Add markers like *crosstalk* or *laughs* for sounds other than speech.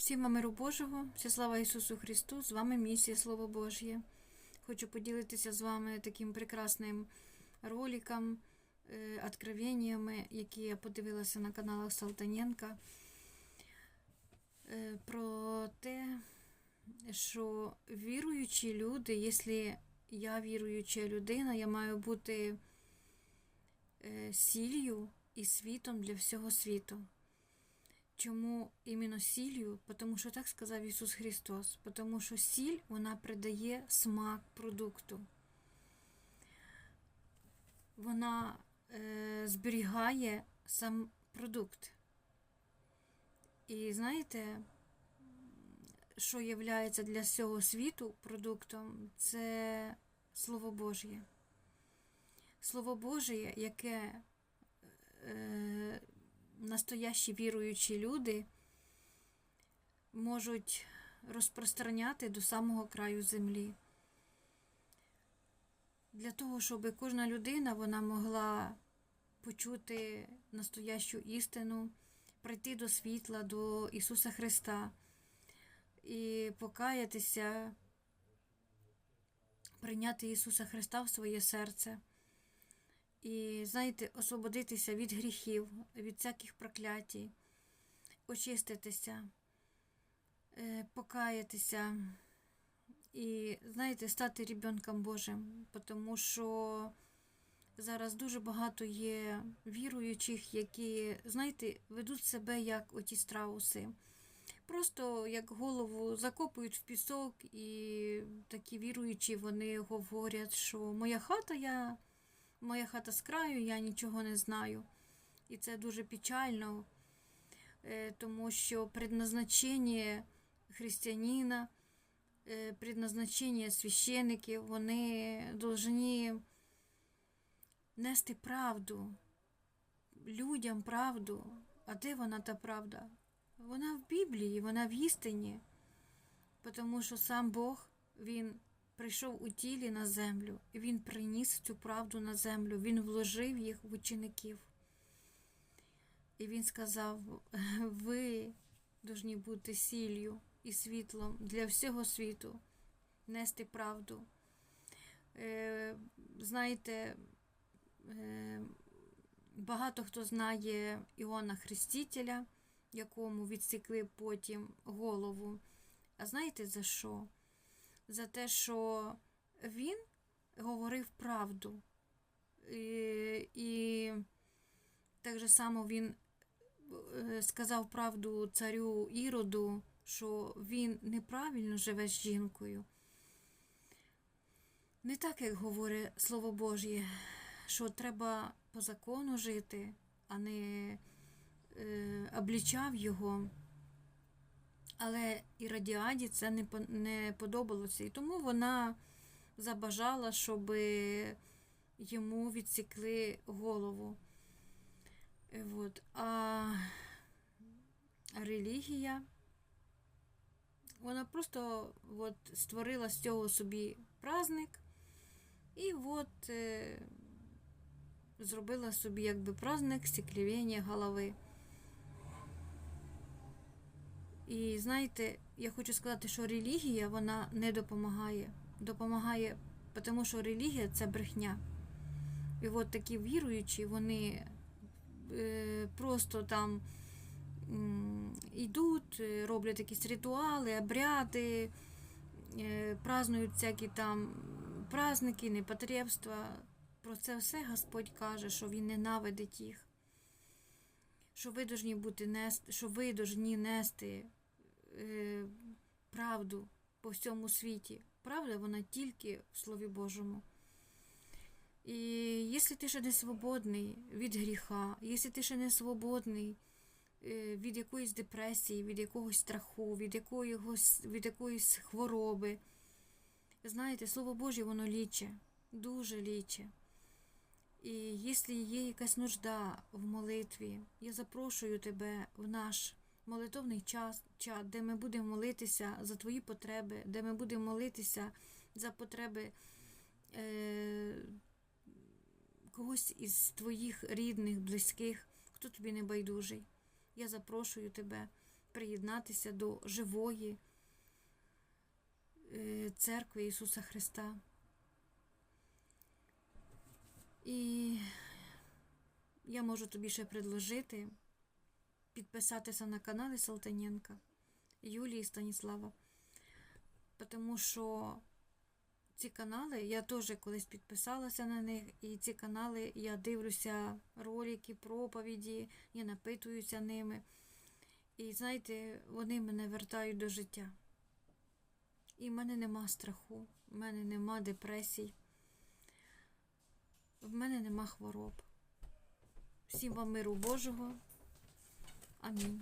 Всім вам миру Божого, вся слава Ісусу Христу, з вами місія Слово Божє. Хочу поділитися з вами таким прекрасним роликом, е, откровеннями, які я подивилася на каналах Салтаненка, е, про те, що віруючі люди, якщо я віруюча людина, я маю бути е, сіллю і світом для всього світу. Чому іменно сіллю? Тому що так сказав Ісус Христос. Тому що сіль вона придає смак продукту. Вона е, зберігає сам продукт. І знаєте, що є для всього світу продуктом? Це Слово Божє. Слово Божє, яке е, настоящі віруючі люди можуть розпространяти до самого краю землі. Для того, щоб кожна людина вона могла почути настоящу істину, прийти до світла, до Ісуса Христа і покаятися, прийняти Ісуса Христа в своє серце. І, знаєте, освободитися від гріхів, від всяких проклятій, очиститися, е, покаятися і, знаєте, стати ребенком Божим, тому що зараз дуже багато є віруючих, які, знаєте, ведуть себе як оті страуси. Просто як голову закопують в пісок, і такі віруючі вони говорять, що моя хата я. Моя хата з краю, я нічого не знаю. І це дуже печально, е, тому що предназначення християнина, е, предназначення священиків, вони повинні нести правду, людям правду. А де вона та правда? Вона в Біблії, вона в істині, тому що сам Бог, Він прийшов у тілі на землю, і він приніс цю правду на землю, він вложив їх в учеників. І він сказав: *laughs* ви повинні бути сіллю і світлом для всього світу, нести правду. Е, знаєте, е, багато хто знає Іоанна Хрестителя, якому відсікли потім голову. А знаєте за що? За те, що він говорив правду. І, і так же само він е, сказав правду царю Іроду, що він неправильно живе з жінкою. Не так, як говорить Слово Божє, що треба по закону жити, а не е, облічав його. Але Іродіаді це не подобалося. І тому вона забажала, щоб йому відсікли голову. От. А релігія, вона просто от, створила з цього собі праздник і от е, зробила собі якби праздник стеклівення голови. І знаєте, я хочу сказати, що релігія вона не допомагає. Допомагає, тому що релігія це брехня. І от такі віруючі, вони е, просто там йдуть, роблять якісь ритуали, обряди, е, празднують всякі там праздники, непотребства. Про це все Господь каже, що Він ненавидить їх. Що ви повинні бути нести, що ви повинні нести е, правду по всьому світі. Правда, вона тільки в Слові Божому. І якщо ти ще не свободний від гріха, якщо ти ще не свободний е, від якоїсь депресії, від якогось страху, від якоїсь, від якоїсь хвороби, знаєте, Слово Боже, воно ліче, дуже ліче. І якщо є якась нужда в молитві, я запрошую тебе в наш молитовний час, де ми будемо молитися за твої потреби, де ми будемо молитися за потреби е, когось із твоїх рідних, близьких, хто тобі не байдужий. Я запрошую тебе. приєднатися до живої е, церкви Ісуса Христа. І я можу тобі ще предложити підписатися на канали Салтаненка, Юлії Станіслава. Тому що ці канали, я теж колись підписалася на них, і ці канали я дивлюся ролики, проповіді, я напитуюся ними. І знаєте, вони мене вертають до життя. І в мене нема страху, в мене нема депресій, в мене нема хвороб. Всім вам миру Божого. I mean,